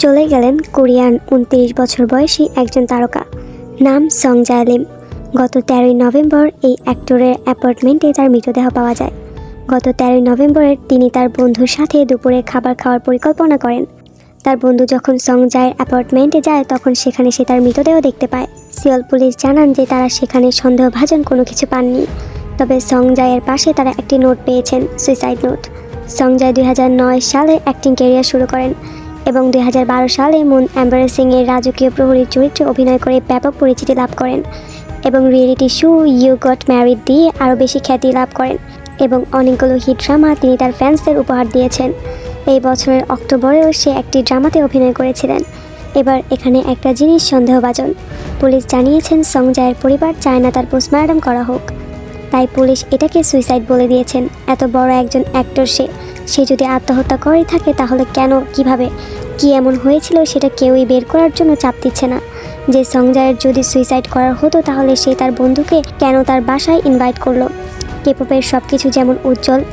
চলে গেলেন কোরিয়ান উনত্রিশ বছর বয়সী একজন তারকা। নাম সং জায়লিম গত তেরোই নভেম্বর এই অ্যাক্টরের অ্যাপার্টমেন্টে তার মৃতদেহ পাওয়া যায়। গত তেরোই নভেম্বরের তিনি তার বন্ধুর সাথে দুপুরে খাবার খাওয়ার পরিকল্পনা করেন। তার বন্ধু যখন সংজায়ের অ্যাপার্টমেন্টে যায়, তখন সেখানে সে তার মৃতদেহ দেখতে পায়। সিওল পুলিশ জানান যে তারা সেখানে সন্দেহভাজন কোনো কিছু পাননি। তবে সংজায়ের পাশে তারা একটি নোট পেয়েছেন, সুইসাইড নোট। সংজয় দুই হাজার নয় সালে অ্যাক্টিং ক্যারিয়ার শুরু করেন। এবং দু হাজার বারো সালে মুন অ্যাম্বারেসিং এর রাজকীয় প্রহরীর চরিত্রে অভিনয় করে ব্যাপক পরিচিতি লাভ করেন এবং reality show you got married দিয়ে আরও বেশি খ্যাতি লাভ করেন এবং অনেকগুলো হিট ড্রামা তিনি তার ফ্যান্সদের উপহার দিয়েছেন। এই বছরের অক্টোবরেও সে একটি ড্রামাতে অভিনয় করেছিলেন। এবার এখানে একটা জিনিস সন্দেহভাজন। পুলিশ জানিয়েছেন সংজয়ের পরিবার চায় না তার পোস্টমর্টম করা হোক। তাই পুলিশ এটাকে সুইসাইড বলে দিয়েছেন, এত বড় একজন অ্যাক্টর সে। সে যদি আত্মহত্যা করে থাকে, তাহলে কেন, কীভাবে, কি এমন হয়েছিল সেটা কেউই বের করার জন্য চাপ দিচ্ছে না। যে সংজয়ের যদি সুইসাইড করার হতো, তাহলে সে তার বন্ধুকে কেন তার বাসায় ইনভাইট করল? কেপপের সব কিছু যেমন উজ্জ্বল,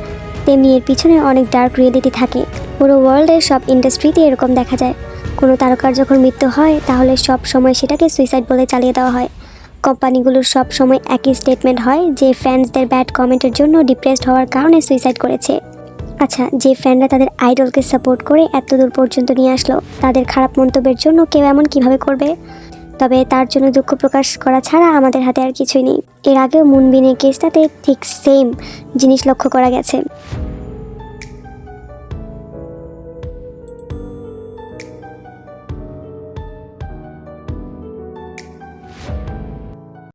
তেমনি এর পিছনে অনেক ডার্ক রিয়েলিটি থাকে। পুরো ওয়ার্ল্ডের সব ইন্ডাস্ট্রিতে এরকম দেখা যায়। কোনো তারকার যখন মৃত্যু হয়, তাহলে সব সময় সেটাকে সুইসাইড বলে চালিয়ে দেওয়া হয়। কোম্পানিগুলোর সব সময় একই স্টেটমেন্ট হয় যে ফ্যান্সদের ব্যাড কমেন্টের জন্য ডিপ্রেসড হওয়ার কারণে সুইসাইড করেছে। আচ্ছা যে ফ্যানরা তাদের আইডলকে সাপোর্ট করে এত দূর পর্যন্ত নিয়ে আসলো, তাদের খারাপ মন্তব্যের জন্য কেউ এমন কীভাবে করবে? তবে তার জন্য দুঃখ প্রকাশ করা ছাড়া আমাদের হাতে আর কিছুই নেই। এর আগেও মুনবিনের কেসটাতে ঠিক সেম জিনিস লক্ষ্য করা গেছে।